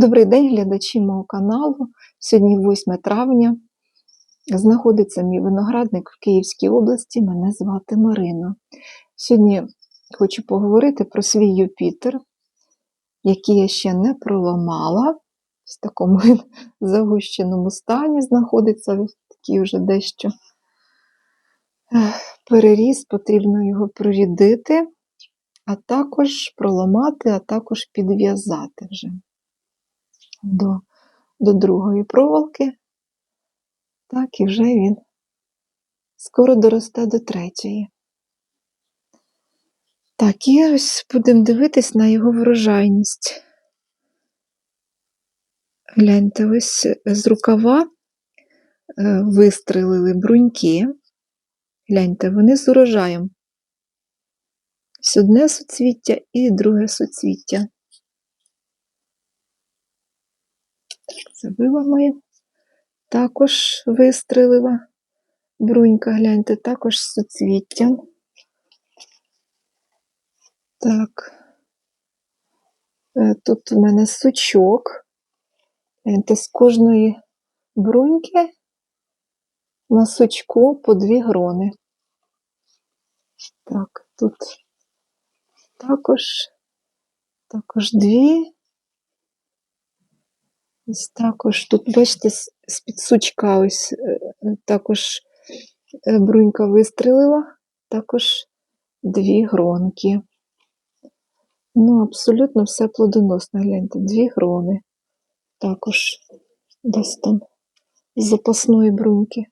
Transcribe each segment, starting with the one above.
Добрий день, глядачі мого каналу. Сьогодні 8 травня. Знаходиться мій виноградник в Київській області. Мене звати Марина. Сьогодні хочу поговорити про свій Юпітер, який я ще не проламала. В такому загущеному стані знаходиться, такий вже дещо ех, переріс, потрібно його прорідити, а також проламати, а також підв'язати вже до, до другої проволоки. Так, і вже він скоро доросте до третьої. Так, і ось будемо дивитись на його врожайність. Гляньте, ось з рукава е, вистрелили бруньки. Гляньте, вони з урожаєм. Ось одне суцвіття і друге суцвіття. Так, забила моя. Також вистрелила брунька, гляньте, також з суцвіттям. Так. Е, Тут у мене сучок. Гляньте, з кожної бруньки на сучку по дві грони. Так, тут також, також дві. Ось також тут, бачите, з-під сучка ось е, також е, брунька вистрелила, також дві гронки. Ну, абсолютно все плодоносно, гляньте, дві грони. Також десь там з запасної бруньки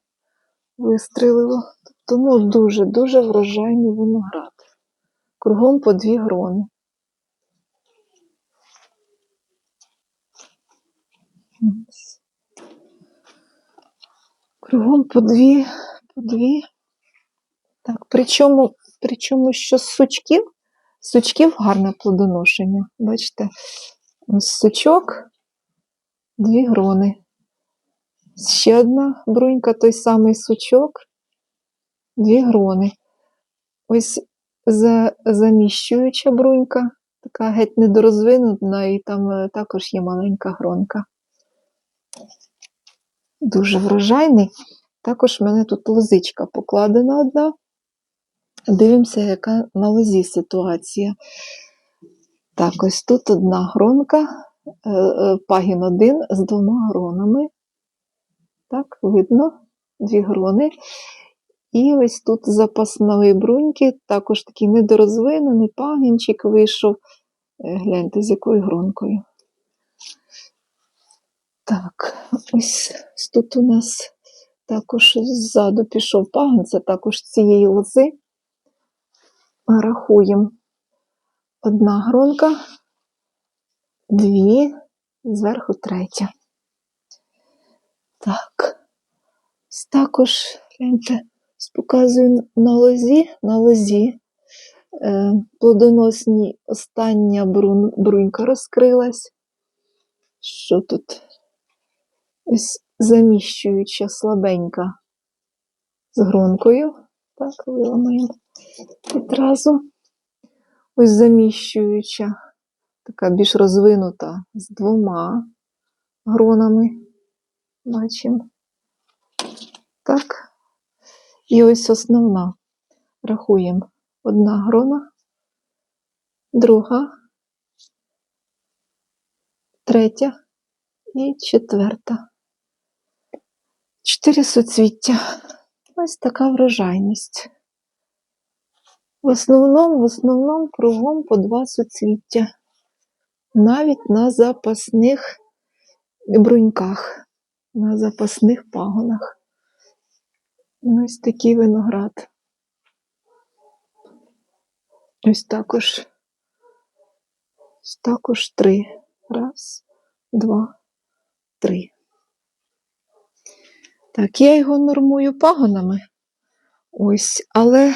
вистрелило. Тобто, ну, дуже-дуже врожайний виноград. Кругом по дві грони. Ось. Кругом по дві, по дві. Так, причому, причому що з сучків, сучків гарне плодоношення. Бачите, ось сучок, дві грони. Ще одна брунька, той самий сучок, дві грони. Ось за, заміщуюча брунька, така геть недорозвинена, і там е, також є маленька гронка. Дуже врожайний. Також в мене тут лозичка покладена одна. Дивимося, яка на лозі ситуація. Так, ось тут одна гронка, е, е, пагін один з двома гронами. Так, видно, дві грони. І ось тут запасної бруньки, також такий недорозвинений пагінчик вийшов. Е, Гляньте, з якою гронкою. Так, ось, тут у нас також ззаду пішов пагін, це також цієї лози. Рахуємо. Одна гронка, дві, зверху третя. Так. Ось також, гляньте, показую на лозі, на лозі. Е, плодоносні остання брун, брунька розкрилась. Що тут? Ось заміщуюча слабенька з гронкою. Так, виламаємо відразу. Ось заміщуюча, така більш розвинута з двома гронами. Бачимо. Так. І ось основна. Рахуємо. Одна грона, друга, третя і четверта. Чотири суцвіття. Ось така врожайність. В основному, в основному кругом по два суцвіття. Навіть на запасних бруньках, на запасних пагонах. Ось такий виноград. Ось також. Ось також три. Раз, два, три. Так, я його нормую пагонами. Ось, але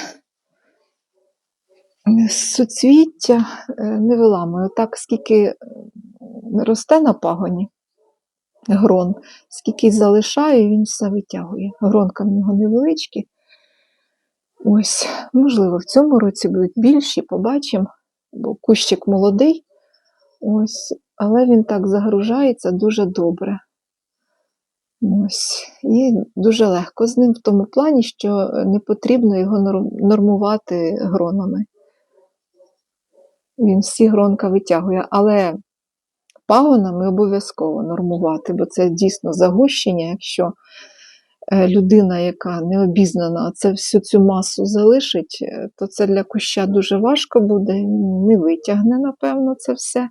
суцвіття е, не виламую. Так, скільки е, росте на пагоні грон, скільки залишаю, він все витягує. Гронка в нього невеличкі. Ось, можливо, в цьому році будуть більші, побачимо, бо кущик молодий. Ось, але він так загружається дуже добре. Ось. І дуже легко з ним в тому плані, що не потрібно його нормувати гронами. Він всі гронка витягує, але пагонами обов'язково нормувати, бо це дійсно загущення, якщо е, людина, яка не обізнана, це всю цю масу залишить, е, то це для куща дуже важко буде, він не витягне, напевно, це все.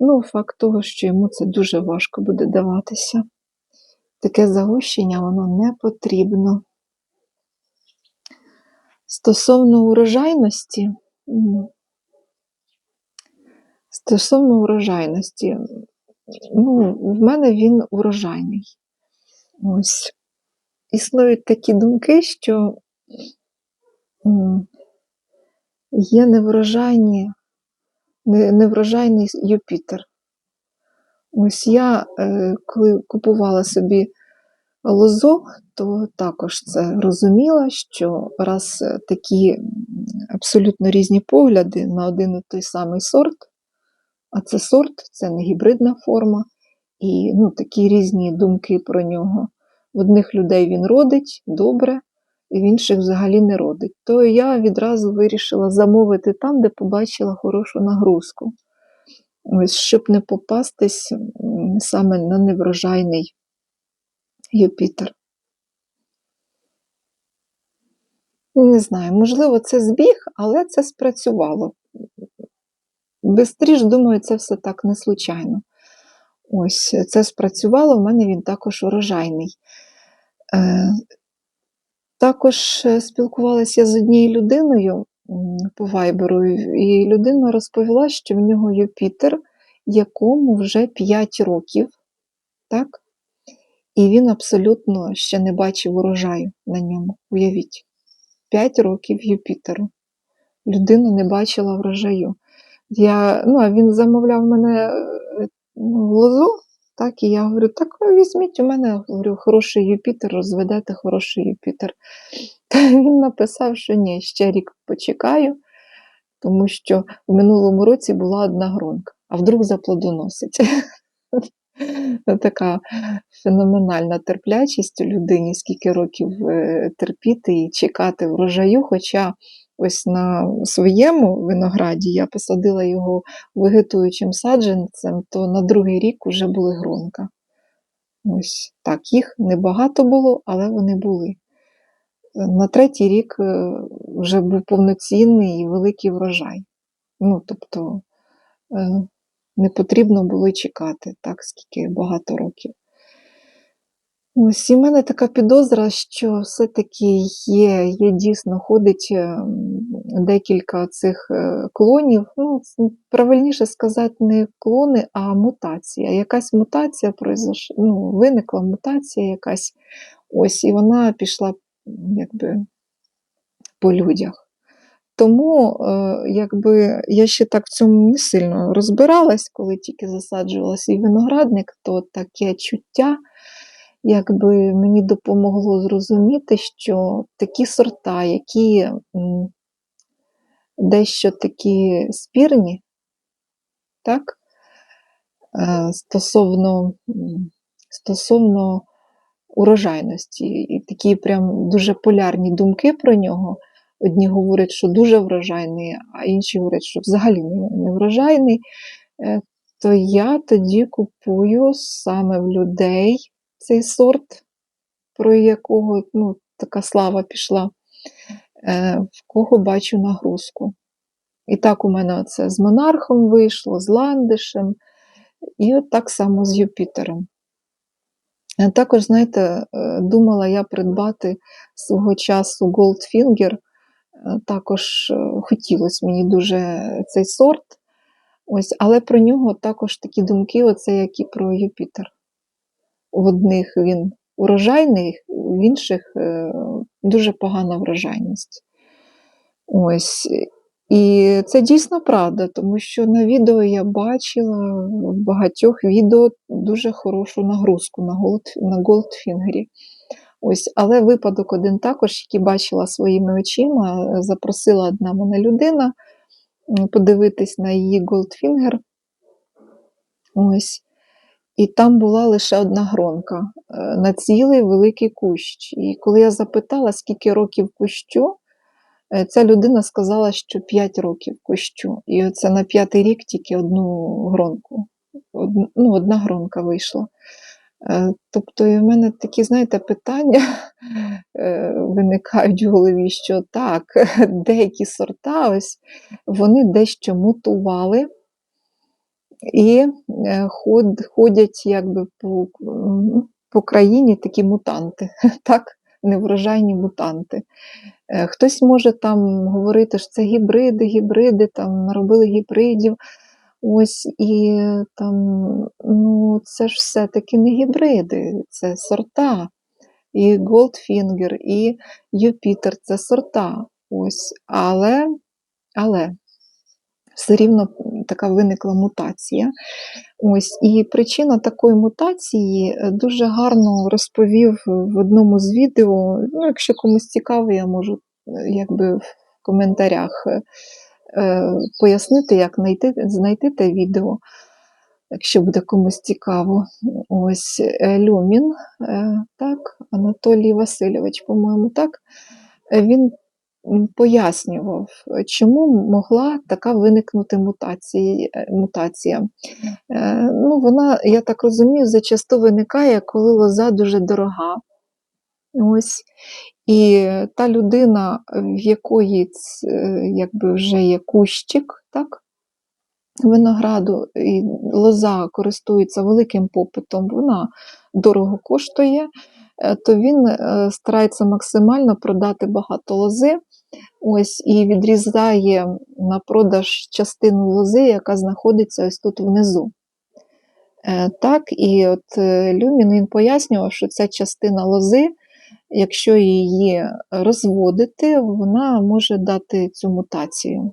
Ну, факт того, що йому це дуже важко буде даватися. Таке загущення воно не потрібно. Стосовно урожайності, стосовно урожайності, ну, в мене він урожайний. Ось. Існують такі думки, що є неврожайні, неврожайний Юпітер. Ось я, е, коли купувала собі лозу, то також це розуміла, що раз е, такі абсолютно різні погляди на один і той самий сорт, а це сорт, це не гібридна форма, і ну, такі різні думки про нього. В одних людей він родить добре, і в інших взагалі не родить. То я відразу вирішила замовити там, де побачила хорошу нагрузку. Ось, щоб не попастись саме на неврожайний Юпітер. Не знаю, можливо, це збіг, але це спрацювало. Бистріш, думаю, це все так не случайно. Ось, це спрацювало, в мене він також урожайний. Е, також е, спілкувалася з однією людиною по вайберу, і людина розповіла, що в нього Юпітер, якому вже 5 років, так? І він абсолютно ще не бачив урожаю на ньому. Уявіть, 5 років Юпітеру. Людина не бачила врожаю. Я, ну, а він замовляв мене е, ну, лозу, так, і я говорю, так ви візьміть у мене говорю, хороший Юпітер, розведете хороший Юпітер. Та він написав, що ні, ще рік почекаю, тому що в минулому році була одна гронка, а вдруг заплодоносить. Така феноменальна терплячість у людині, скільки років е, терпіти і чекати врожаю. Хоча ось на своєму винограді я посадила його вегетуючим саджанцем, то на другий рік вже були гронка. Ось так, їх небагато було, але вони були. На третій рік е, вже був повноцінний і великий врожай. Ну, тобто е, не потрібно було чекати, так, скільки багато років. Ось і в мене така підозра, що все-таки є, є дійсно ходить е, декілька цих е, клонів. Ну, правильніше сказати, не клони, а мутація. Якась мутація произош... ну, виникла мутація якась. Ось, і вона пішла якби по людях. Тому, е, якби я ще так в цьому не сильно розбиралась, коли тільки засаджувала свій виноградник, то таке чуття якби мені допомогло зрозуміти, що такі сорта, які дещо такі спірні, так, е, стосовно, стосовно урожайності, і такі прям дуже полярні думки про нього. Одні говорять, що дуже врожайний, а інші говорять, що взагалі не, врожайний. Е, То я тоді купую саме в людей цей сорт, про якого ну, така слава пішла, е, в кого бачу нагрузку. І так у мене це з монархом вийшло, з ландишем, і от так само з Юпітером. Е, Також, знаєте, е, думала я придбати свого часу Goldfinger. Також хотілося мені дуже цей сорт. Ось, але про нього також такі думки, оце як і про Юпітер. В одних він урожайний, в інших е, дуже погана врожайність. Ось. І це дійсно правда, тому що на відео я бачила в багатьох відео дуже хорошу нагрузку на, голд, на Goldfinger. Ось, але випадок один також, який бачила своїми очима, запросила одна мене людина подивитись на її Goldfinger. Ось. І там була лише одна гронка е, на цілий великий кущ. І коли я запитала, скільки років кущу, е, ця людина сказала, що 5 років кущу. І оце на п'ятий рік тільки одну гронку. Од- ну, одна гронка вийшла. Е, Тобто, і в мене такі, знаєте, питання виникають в голові, що так, деякі сорта, ось вони дещо мутували і е, ход, ходять якби по, по країні такі мутанти, так, неврожайні мутанти. Е, Хтось може там говорити, що це гібриди, гібриди, там наробили гібридів. Ось і там, ну, це ж все-таки не гібриди, це сорта. І Goldfinger, і Юпітер це сорта. Ось, але, але все рівно така виникла мутація. Ось, і причина такої мутації е, дуже гарно розповів в одному з відео. Ну, якщо комусь цікаво, я можу е, якби в коментарях е, пояснити, як знайти, знайти те відео, якщо буде комусь цікаво. Ось Люмін, так, Анатолій Васильович, по-моєму, так. Він пояснював, е, чому могла така виникнути мутація. мутація. Е, Ну, вона, я так розумію, зачасту виникає, коли лоза дуже дорога. Ось. І та людина, в якої е, якби вже є кущик, так, винограду, і лоза користується великим попитом, вона дорого коштує, е, то він е, старається максимально продати багато лози. Ось і відрізає на продаж частину лози, яка знаходиться ось тут внизу. Е, Так, і от е, Люмін він пояснював, що ця частина лози, якщо її розводити, вона може дати цю мутацію.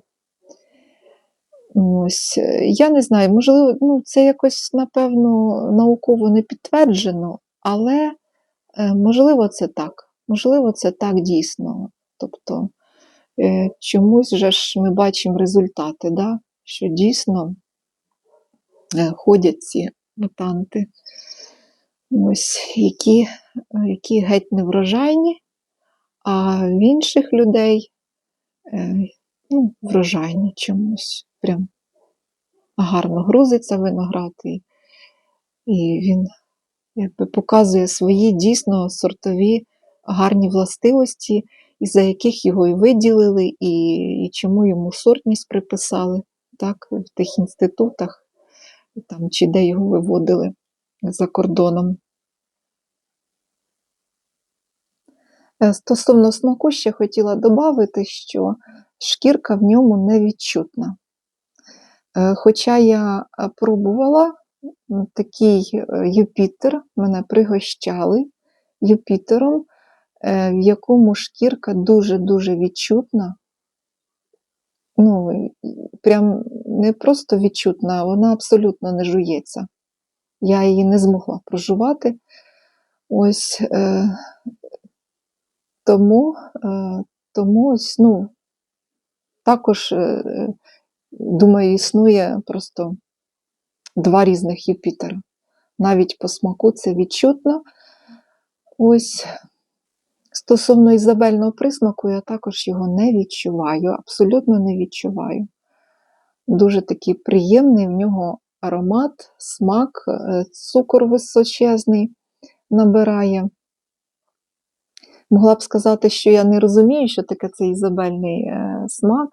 Ось, е, я не знаю, можливо, ну, це якось, напевно, науково не підтверджено, але е, можливо, це так. Можливо, це так дійсно. Тобто, е, чомусь же ж ми бачимо результати, да? що дійсно е, ходять ці мутанти, ось, які, е, які геть неврожайні, а в інших людей е, ну, врожайні чомусь. Прям гарно грузиться виноград, і, і він якби показує свої дійсно сортові гарні властивості, із-за яких його і виділили, і, і чому йому сортність приписали так, в тих інститутах, там, чи де його виводили за кордоном. Е, Стосовно смаку ще хотіла додати, що шкірка в ньому невідчутна. Е, Хоча я е, пробувала такий е, Юпітер, мене пригощали Юпітером, е, в якому шкірка дуже-дуже відчутна. Ну, прям не просто відчутна, вона абсолютно не жується. Я її не змогла прожувати. Ось е, тому, е, тому ось, ну, також, е, е, думаю, існує просто два різних Юпітера. Навіть по смаку це відчутно. Ось стосовно ізабельного присмаку, я також його не відчуваю, абсолютно не відчуваю. Дуже такий приємний в нього аромат, смак, е, цукор височезний набирає. Могла б сказати, що я не розумію, що таке цей ізабельний е, смак.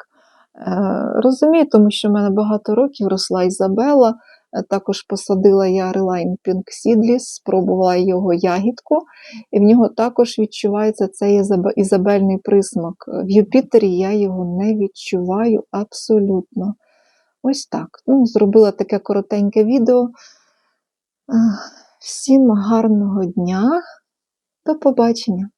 Е, розумію, тому що в мене багато років росла Ізабела, також посадила я Reline Pink Seedless, спробувала його ягідку, і в нього також відчувається цей ізабельний присмак. В Юпітері я його не відчуваю абсолютно. Ось так. Ну, зробила таке коротеньке відео. Е, Всім гарного дня. До побачення!